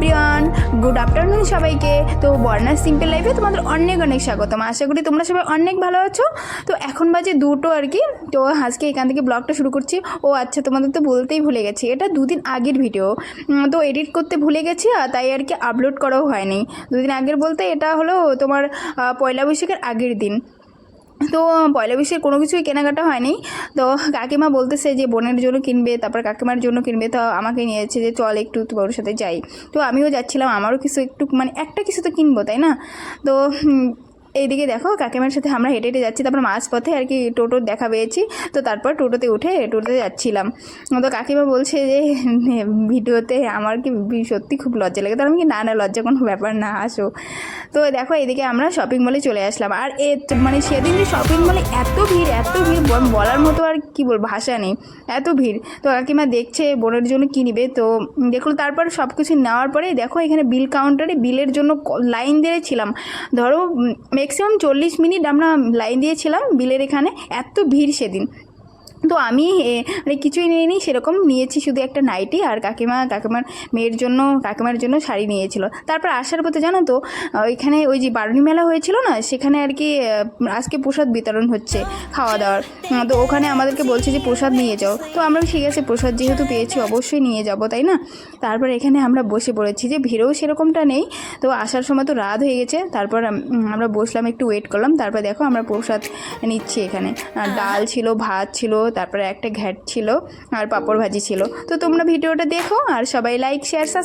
Everyone good afternoon সবাইকে। তো বর্ণার simple লাইফে তোমাদের অনেক অনেক স্বাগতম। আশা করি তোমরা সবাই অনেক ভালো আছো। তো এখন বাজে দুটো আর কি। তো আজকে এখান থেকে ব্লগটা শুরু করছি। ও আচ্ছা তোমাদের তো বলতেই ভুলে গেছি। এটা দুদিন আগের ভিডিও তো এডিট করতে ভুলে গেছি আর তাই আর কি আপলোড করাও হয়নি। দুদিন আগের বলতে এটা হলো তোমার পয়লা বৈশাখের আগের দিন। তো পয়লা বৈশাখের কোনো কিছুই কেনাকাটা হয়নি। তো কাকিমা বলতেছে যে বোনের জন্য কিনবে, তারপর কাকিমার জন্য কিনবে, তো আমাকে নিয়েছে যে চল একটু তোর সাথে যাই। তো আমিও যাচ্ছিলাম, আমারও কিছু একটু মানে একটা কিছু তো কিনবো, তাই না? তো এইদিকে দেখো কাকিমার সাথে আমরা হেঁটে হেঁটে যাচ্ছি, তারপর মাঝ পথে আর কি টোটোর দেখা পেয়েছি। তো তারপর টোটোতে উঠে টোটোতে যাচ্ছিলাম। তো কাকিমা বলছে যে ভিডিওতে আমার কি সত্যি খুব লজ্জা লাগে। তো আমি কি, না না, লজ্জা কোনো ব্যাপার না, আসো। তো দেখো এদিকে আমরা শপিং মলে চলে আসলাম। আর এ মানে সেদিন যে শপিং মলে এত ভিড় এত ভিড় বলার মতো আর কি বল ভাষা নেই। এত ভিড়। তো কাকিমা দেখছে বোনের জন্য কী তো দেখুন তারপর সব কিছু নেওয়ার পরে দেখো এখানে বিল কাউন্টারে বিলের জন্য লাইন দিয়েছিলাম ধরো ম্যাক্সিমাম চল্লিশ মিনিট আমরা লাইন দিয়েছিলাম বিলের এখানে। এত ভিড় সেদিন। তো আমি মানে কিছুই নিইনি সেরকম নিয়েছি শুধু একটা নাইটি আর কাকিমা কাকিমার মেয়ের জন্য কাকিমার জন্য শাড়ি নিয়েছিল। তারপর আসার পথে জানো তো ওইখানে ওই যে বারুণী মেলা হয়েছিল না সেখানে আর কি আজকে প্রসাদ বিতরণ হচ্ছে খাওয়া দাওয়ার। তো ওখানে আমাদেরকে বলছে যে প্রসাদ নিয়ে যাও। তো আমরা ঠিক আছে প্রসাদ যেহেতু পেয়েছি অবশ্যই নিয়ে যাব তাই না? তারপর এখানে আমরা বসে পড়েছি যে ভিড়ও সেরকমটা নেই। তো আসার সময় তো রাত হয়ে গেছে তারপর আমরা বসলাম একটু ওয়েট করলাম। তারপর দেখো আমরা প্রসাদ নিচ্ছি এখানে। ডাল ছিল ভাত ছিল তারপরে একটা ঘ্যাট ছিল আর পাঁপড় ভাজি ছিল। তো তোমরা ভিডিওটা দেখো আর সবাই লাইক শেয়ার